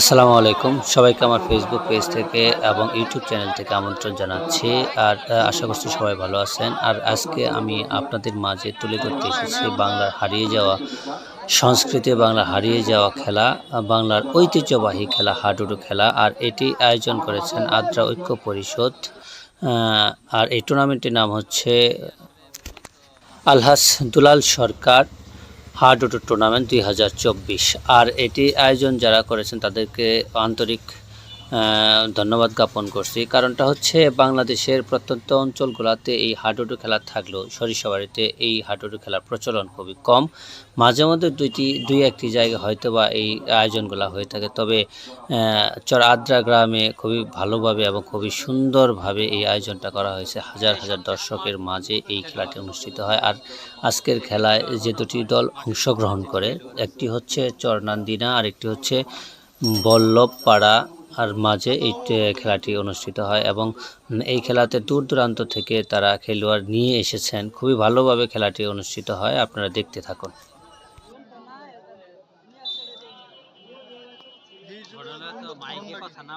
আসসালামু আলাইকুম। সবাইকে আমার ফেসবুক পেজ থেকে এবং ইউটিউব চ্যানেল থেকে আমন্ত্রণ জানাচ্ছি। আর আশা করছি সবাই ভালো আছেন। আর আজকে আমি আপনাদের মাঝে তুলে ধরতে এসেছি বাংলার হারিয়ে যাওয়া সংস্কৃতি বাংলা হারিয়ে যাওয়া খেলা, বাংলার ঐতিহ্যবাহী খেলা, হাডুডু খেলা। আর এটি আয়োজন করেছেন আদ্রা ঐক্য পরিষদ। আর এই টুর্নামেন্টের নাম হচ্ছে আলহাস দুলাল সরকার। হাডুডু টুর্নামেন্ট দুই হাজার চব্বিশ। আর এটি আয়োজন যারা করেছেন তাদেরকে আন্তরিক ধন্যবাদ জ্ঞাপন করছি। কারণটা হচ্ছে বাংলাদেশের প্রত্যন্ত অঞ্চলগুলোতে এই হাডুডু খেলা থাকলেও সরিষাবাড়িতে এই হাডুডু খেলার প্রচলন খুবই কম। মাঝে মধ্যে দুইটি, দুই একটি জায়গায় হয়তো বা এই আয়োজনগুলো হয়ে থাকে। তবে চর আদ্রা গ্রামে খুবই ভালোভাবে এবং খুবই সুন্দরভাবে এই আয়োজনটা করা হয়েছে। হাজার হাজার দর্শকের মাঝে এই খেলাটি অনুষ্ঠিত হয়। আর আজকের খেলায় যে দুটি দল অংশগ্রহণ করে, একটি হচ্ছে চরনান্দিনা আর একটি হচ্ছে বল্লভপাড়া আর মাঝে এই খেলাটি অনুষ্ঠিত হয় এবং এই খেলাতে দূর দূরান্ত থেকে তারা খেলোয়াড় নিয়ে এসেছেন। খুবই ভালোভাবে খেলাটি অনুষ্ঠিত হয়, আপনারা দেখতে থাকুন। না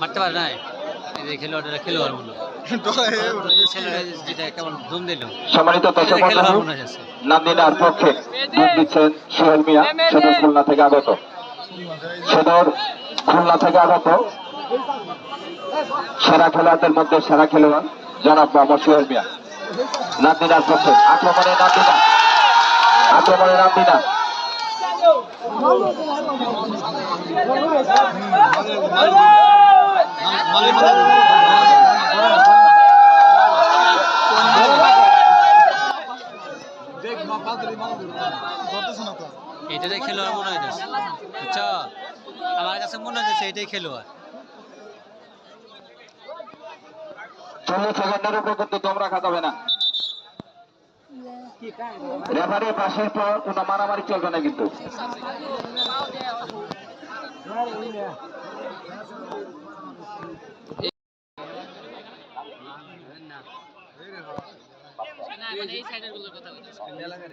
মারতে পারে নাই। যে খেলোয়াড় মনে সম্মানিত দর্শক নান্দিনার পক্ষে যোগ দিচ্ছেন সোহেল মিয়া। সদর খুলনা থেকে আগত। সদর খুলনা থেকে আগত। সেরা খেলোয়াড়দের মধ্যে সেরা খেলোয়াড় জনাব মোহাম্মদ সোহেল মিয়া। নান্দিনার পক্ষে আক্রমণে নান্দিনা আক্রমণে নান্দিনা এটাই খেলোয়াড় মনে হইতেছে বুঝছ আমার কাছে মনে হইতেছে এটাই খেলোয়াড়। চল্লিশ সেকেন্ডের উপর কিন্তু দম রাখা যাবে না। রেফারি পাশের পর কোনো মারামারি চলবে না কিন্তু। লাগার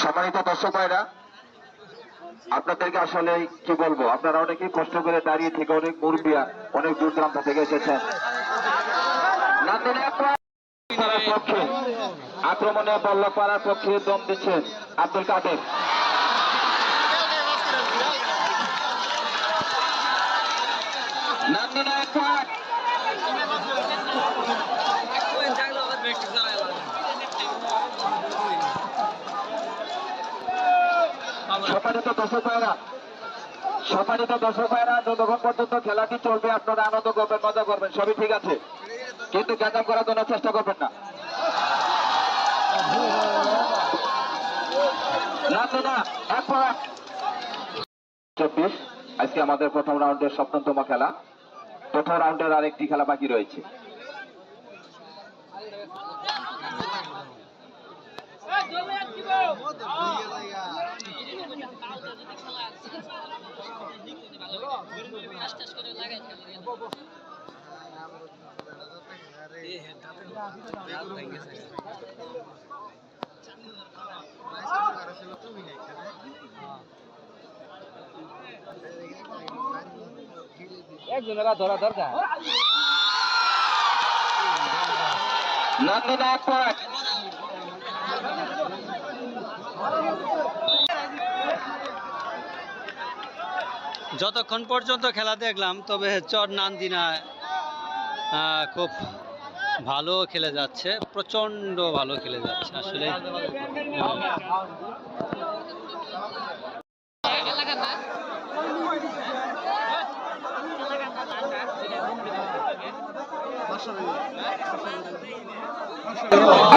সম্মানিত দর্শক ভাইরা, আপনাদেরকে আসলে কি বলব? আপনারা অনেকে কষ্ট করে দাঁড়িয়ে থেকে অনেক মুরব্বিয়া অনেক দূর দূরান্ত থেকে এসেছেন। আক্রমণে বল্লভ পাড়ার পক্ষে দম দিচ্ছেন আব্দুল কাদের। সম্মানিত দর্শক ভাইরা সম্মানিত দর্শক ভাইরা যতক্ষণ পর্যন্ত খেলাটি চলবে আপনারা আনন্দ করবেন মজা করবেন সবই ঠিক আছে। কিন্তু করার জন্য চেষ্টা করবেন না। চব্বিশ আজকে আমাদের প্রথম রাউন্ডের সপ্তমতম খেলা। প্রথম রাউন্ডের আরেকটি খেলা বাকি রয়েছে। নন্দিনা এক পয়েন্ট যতক্ষণ পর্যন্ত খেলা দেখলাম, তবে চর নান্দিনা খুব ভালো খেলে যাচ্ছে, প্রচণ্ড ভালো খেলে যাচ্ছে, আসলে।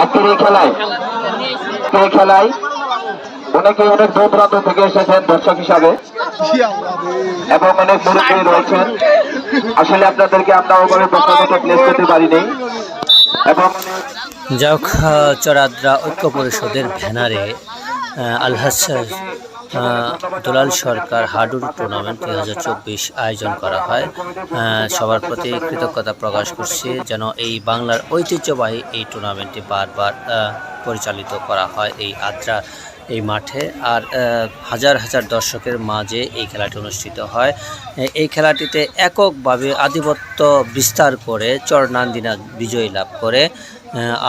আপনার খেলায়? খেলায়? অনেকে অনেক দূর দূরান্ত থেকে এসেছেন দর্শক হিসাবে। এবং অনেক মুরব্বী রয়েছেন। আসলে আপনাদেরকে আমরা ওভাবে প্রশ্ন প্লেস করতে পারিনি। এবং হোক চরাদ্রা ঐক্য পরিষদের ব্যানারে আলহাজ দুলাল সরকার হাডুর টুর্নামেন্ট দুই হাজার চব্বিশ আয়োজন করা হয়। সবার প্রতি কৃতজ্ঞতা প্রকাশ করছি যেন এই বাংলার ঐতিহ্যবাহী এই টুর্নামেন্টটি বারবার পরিচালিত করা হয় এই আদ্রা এই মাঠে। আর হাজার হাজার দর্শকের মাঝে এই খেলাটি অনুষ্ঠিত হয়। এই খেলাটিতে এককভাবে আধিপত্য বিস্তার করে চরনান্দিনা বিজয়ী লাভ করে।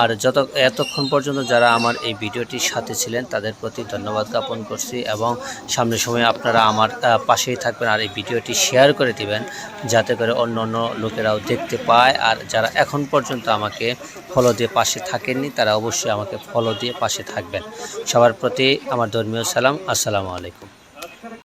আর যত এতক্ষণ পর্যন্ত যারা আমার এই ভিডিওটির সাথে ছিলেন, তাদের প্রতি ধন্যবাদ জ্ঞাপন করছি এবং সামনের সময় আপনারা আমার পাশেই থাকবেন আর এই ভিডিওটি শেয়ার করে দিবেন, যাতে করে অন্য অন্য লোকেরাও দেখতে পায়। আর যারা এখন পর্যন্ত আমাকে ফলো দিয়ে পাশে থাকেননি, তারা অবশ্যই আমাকে ফলো দিয়ে পাশে থাকবেন। সবার প্রতি আমার ধর্মীয় সালাম। আসসালামু আলাইকুম।